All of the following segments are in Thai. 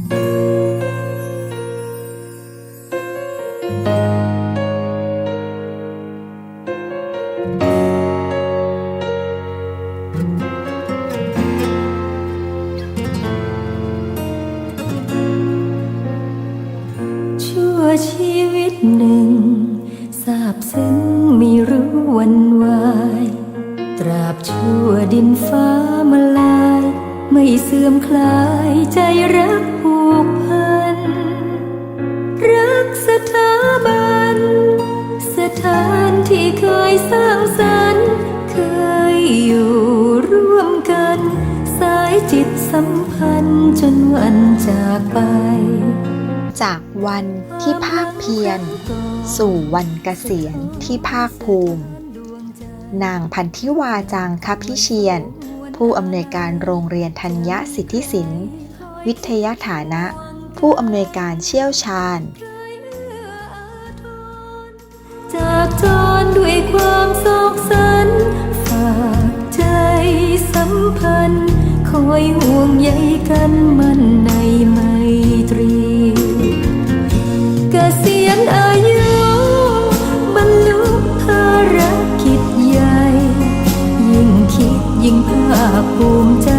ชั่วชีวิตหนึ่งทราบซึ้งไม่รู้วันวาย ตราบชั่วดินฟ้ามาลาย ไม่เสื่อมคลายใจรักผูก สายจิตสัมพันธ์จนวันจากไป จากวันที่ภาคเพียร สู่วันเกษียณที่ภาคภูมิ นางพันธิวาจางคพิเชียน ผู้อำนวยการโรงเรียนธัญญสิทธิสินวิทยาฐานะ ผู้อำนวยการเชี่ยวชาญ จากจรด้วยความโศกสันฝ พัน คอยห่วงใยกันมันในไมตรีเกษียณอายุบรรลุภารกิจใหญ่ ยิ่งคิดยิ่งภาคภูมิใจ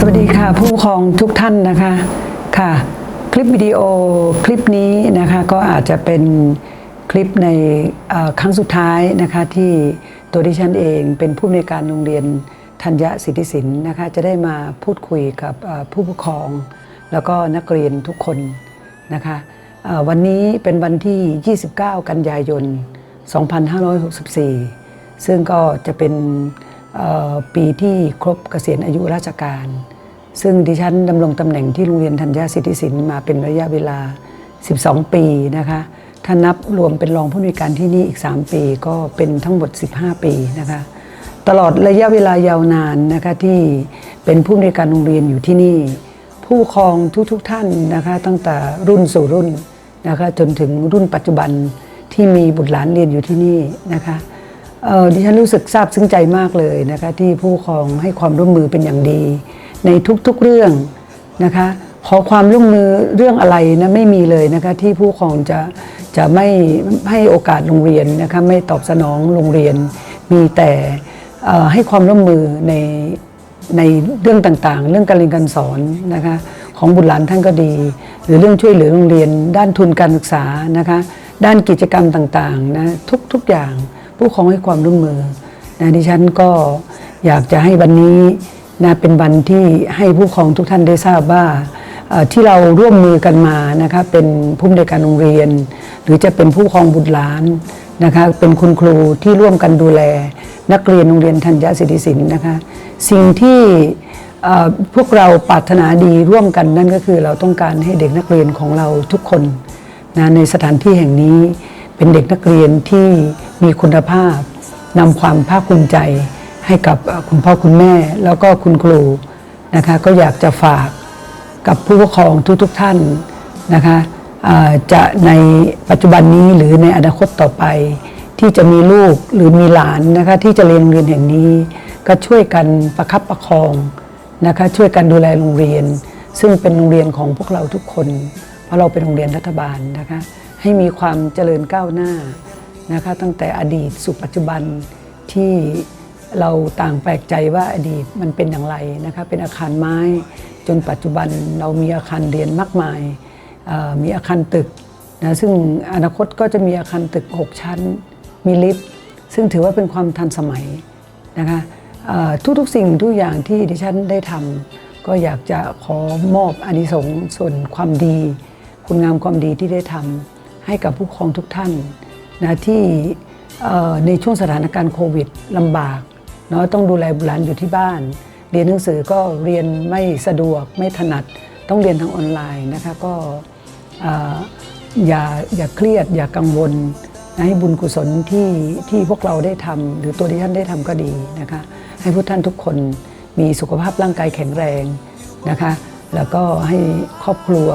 สวัสดีค่ะผู้ปกครองทุกท่านนะคะค่ะ คลิปวิดีโอคลิปนี้นะคะก็อาจจะเป็นคลิปในครั้งสุดท้ายนะคะที่ตัวดิฉันเองเป็นผู้อำนวยการโรงเรียนธัญญสิทธิสินนะคะจะได้มาพูดคุยกับผู้ปกครอง แล้วก็นักเรียนทุกคนนะคะวันนี้เป็นวันที่ 29 กันยายน 2564 ซึ่งก็จะเป็น ปีที่ครบเกษียณอายุราชการ ซึ่งดิฉันดำรงตำแหน่งที่โรงเรียนธัญญาสิทธิสินมาเป็นระยะเวลา 12 ปีนะคะถ้านับรวมเป็นรองผู้อำนวยการที่นี่อีก 3 ปีก็เป็นทั้งหมด 15 ปีนะคะตลอดระยะเวลายาวนานนะคะที่เป็นผู้อำนวยการโรงเรียนอยู่ที่นี่ ผู้ครองทุกๆทท่านนะคะตั้งแต่รุ่นสู่รุ่นนะคะจนถึงรุ่นปัจจุบันที่มีบุตรหลานเรียนอยู่ที่นี่นะคะ ดิฉันรู้สึกซาบซึ้งใจมากเลยนะคะที่ผู้ปกครองให้ความร่วมมือเป็นอย่างดี ในทุกๆเรื่องนะคะขอความร่วมมือเรื่องอะไรนะไม่มีเลยนะคะที่ผู้ปกครองจะจะไม่ให้โอกาสโรงเรียนนะคะไม่ตอบสนองโรงเรียน มีแต่ให้ความร่วมมือในในเรื่องต่างๆ เรื่องการเรียนการสอนนะคะของบุตรหลานท่านก็ดี หรือเรื่องช่วยเหลือโรงเรียน ด้านทุนการศึกษานะคะด้านกิจกรรมต่างๆนะทุกทุกอย่าง ผู้ครองให้ความร่วมมือนะดิฉันก็อยากจะให้วันนี้นะเป็นวันที่ให้ผู้ครองทุกท่านได้ทราบว่าที่เราร่วมมือกันมานะคะเป็นผู้อำนวยการโรงเรียน หรือจะเป็นผู้ครองบุตรหลานนะคะเป็นคุณครูที่ร่วมกันดูแล นักเรียนโรงเรียนธัญญสิทธิสินนะคะสิ่งที่พวกเราปรารถนาดีร่วมกันนั่นก็คือเราต้องการให้เด็กนักเรียนของเราทุกคนนะในสถานที่แห่งนี้ เป็นเด็กนักเรียนที่มีคุณภาพนำความภาคภูมิใจให้กับคุณพ่อคุณแม่ แล้วก็คุณครูนะคะก็อยากจะฝากกับผู้ปกครองทุกๆทท่านนะคะจะในปัจจุบันนี้หรือในอนาคตต่อไป ที่จะมีลูกหรือมีหลานนะคะที่จะเรียนโรงเรียนแห่งนี้ ก็ช่วยกันประคับประคองนะคะช่วยกันดูแลโรงเรียน ซึ่งเป็นโรงเรียนของพวกเราทุกคน เพราะเราเป็นโรงเรียนรัฐบาลนะคะ ให้มีความเจริญก้าวหน้านะคะตั้งแต่อดีตสู่ปัจจุบันที่เราต่างแปลกใจว่าอดีตมันเป็นอย่างไรนะคะเป็นอาคารไม้จนปัจจุบันเรามีอาคารเรียนมากมาย มีอาคารตึกนะซึ่งอนาคตก็จะมีอาคารตึก 6 ชั้น มีลิฟต์ซึ่งถือว่าเป็นความทันสมัยนะคะทุกๆสิ่งทุกอย่างที่ดิฉันได้ทำก็อยากจะขอมอบอานิสงส์ส่วนความดี คุณงามความดีที่ได้ทำ ให้กับผู้ปกครองทุกท่านนะที่ในช่วงสถานการณ์โควิดลำบากเนาะต้องดูแลบุตรหลานอยู่ที่บ้าน เรียนหนังสือก็เรียนไม่สะดวกไม่ถนัดต้องเรียนทางออนไลน์นะคะก็เอ่อย่าอย่าเครียด อย่ากังวลให้บุญกุศลที่ที่พวกเราได้ทำหรือตัวที่ท่านได้ทำก็ดีนะคะให้พวกท่านทุกคนมีสุขภาพร่างกายแข็งแรงนะคะแล้วก็ให้ครอบครัว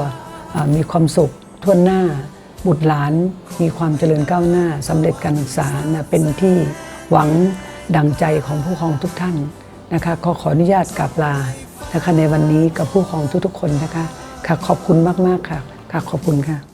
มีความสุขทั่วหน้า บุตรหลานมีความเจริญก้าวหน้าสำเร็จการศึกษานะเป็นที่หวังดังใจของผู้ครองทุกท่านนะคะขอขออนุญาตกราบลานะคะในวันนี้กับผู้ครองทุกๆคนนะคะค่ะขอบคุณมากๆค่ะค่ะขอบคุณค่ะ